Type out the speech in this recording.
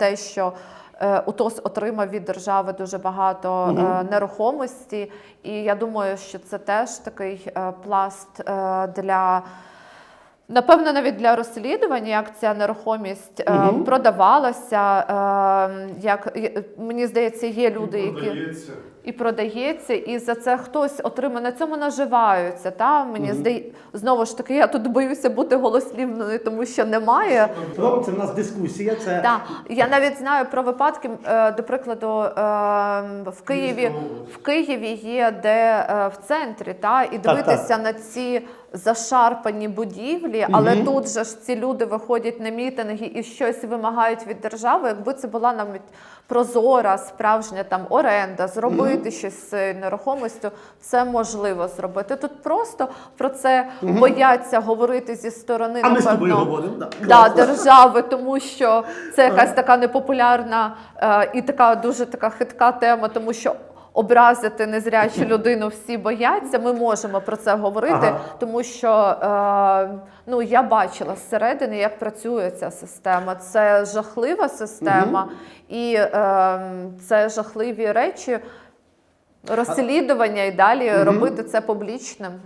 те, що е, УТОС отримав від держави дуже багато е, нерухомості, і я думаю, що це теж такий е, пласт для. Напевно, навіть для розслідування, як ця нерухомість е, продавалася, е, як мені здається, є люди, які Продається. І продається, і за це хтось отримає на цьому наживаються. Та мені здає знову ж таки, я тут боюся бути голослівною, тому що немає. Ром, це в нас дискусія. Це Так, я навіть знаю про випадки, е, до прикладу, е, в Києві в Києві є де е, в центрі, та і дивитися на ці зашарпані будівлі, але тут же ж ці люди виходять на мітинги і щось вимагають від держави. Якби це була навіть прозора, справжня там оренда, зробити щось з цією нерухомістю, це можливо зробити. Тут просто про це бояться говорити зі сторони. а ми з говоримо. Да, Да, держави, тому що це якась така непопулярна е, і така дуже така хитка тема, тому що образити незрячу людину всі бояться. Ми можемо про це говорити, Ага. тому що е, ну я бачила зсередини, як працює ця система. Це жахлива система, і е, це жахливі речі. Розслідування і далі робити це публічним.